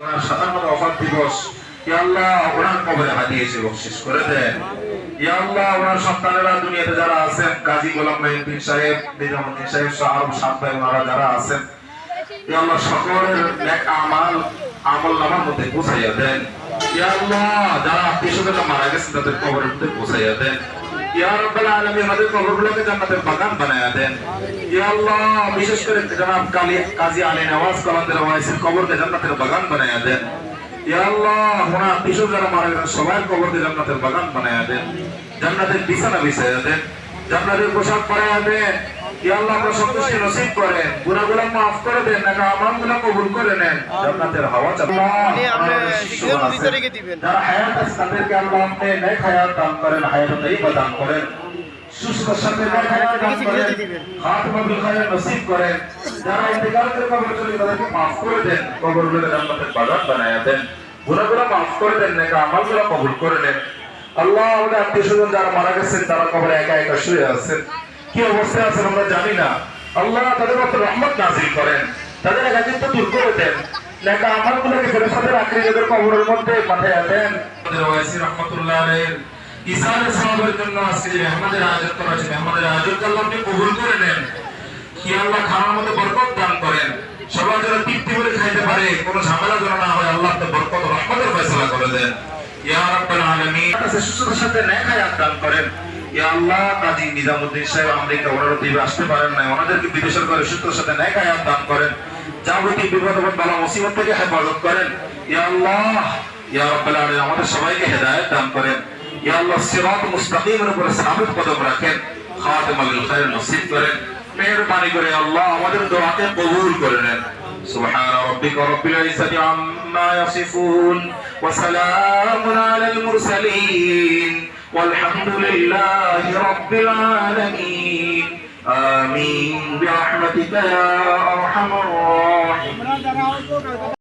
ওনার সাতান্ন অফার দিবস। ইয়া আল্লাহ ওনার কবরে হাদিয়েছে, বকশিস করে দেন ইয়া আল্লাহ ওনার সন্তানেরা দুনিয়াতে যারা আছেন, কাজী গোলাম মহিউদ্দিন সাহেব নিজামুদ্দিন সাহেব, সাহাব সাহেব ওনারা যারা আছেন ইয়া আল্লাহ সকলের নেক আমাল, আমল নামার মধ্যে পৌঁছাইয়া দেন। ইয়া আল্লাহ যারা আত্মীয় স্বজন মারা গেছেন, তাদের কবরের মধ্যে পৌঁছাইয়া দেন। ইয়া রাব্বাল আলামিন আমাদের কবরগুলোকে জান্নাতের বাগান বানায়া দেন। ইয়া আল্লাহ, বিশেষ করে জনাব কালী, কাজী আলী নওয়াজ কলন্দের ওয়াইসের কবরকে জান্নাতের বাগান বানায়া দেন। ইয়া আল্লাহ, ওনার আত্মীয় যারা মারা গেছেন, সবার কবরকে জান্নাতের বাগান বানায়া দেন। জান্নাতের বিছানা বিছাইয়া দেন। জান্নাতের পোশাক পরাইয়া দেন। আল্লাহ আমরা সন্তুষ্টি নসিব করেন গুনাহগুলো মাফ করে দেন আমানগুলো কবুল করে নেন? জান্নাতের হাওয়া চাল্লাহ আপনি আপনার ভিডিওর ভিতরে কি দিবেন? যারা হায়াত আছে তাদেরকে আল্লাহ আপনি নেক হায়াত দান করেন হায়াত তাইবা দান করেন। সুস্থ সাথে নেক হায়াত দান করেন। খাতমা বিল খায়ের নসিব করেন। যারা ইন্তেকাল করে কবর চলে তাদেরকে মাফ করে দেন কবরগুলোকে জান্নাতের বাগান বানায়া দেন। গুনাহগুলো মাফ করে দেন নেক আমলগুলো কবুল করে নেন। আল্লাহ আমাদের আত্মীয় স্বজন যারা মারা গেছেন তারা কবরে একা একা শুয়ে আছেন। কি অবস্থায় আছেন আমরা জানি না। আল্লাহ তাদের মতো রহমত নাজিল করেন। তাদের একাকিত্ব দূর করে দেন লেখা ফেরেশতাদের আকৃতিদের কবরের মধ্যে দেন জন্য যে মেহমানের আয়োজন করা হয়েছে মেহমানের আল্লাহ আপনি কবুল করে নেন। কি আল্লাহ খাওয়ার মধ্যে বরকত দান করেন। সবাই যেন তৃপ্তি করে খাইতে পারে, কোনো ঝামেলা যেন না হয়, আল্লাহ আপনি বরকত রহমতের করে দেন। ইয়া রাব্বাল সুস্থতার সাথে নেক হায়াত দান করেন। আল্লাহ কাজী নিজামুদ্দিন সাহেব আমেরিকা ওনারা দ্বীপে আসতে পারেন না ওনাদেরকে বিদেশের করে সুস্থতার সাথে নেক হায়াত দান করেন যাবতীয় বিপদ আপদ বালা মুসিবত থেকে হেফাজত করেন ইয়া আল্লাহ ইয়া রাব্বাল আলামিন আমাদের সবাইকে হেদায়েত দান করেন ইয়া আল্লাহ সিরাত মুস্তাকিমের উপরে সাবিত কদম রাখেন খাতেমাল খায়র নসিব করেন মেহেরবানি করে আল্লাহ আমাদের দোয়াকে কবুল করে নেন سبحان ربك رب العزة عما يصفون وسلام على المرسلين والحمد لله رب العالمين. آمين. برحمتك يا أرحم الراحمين.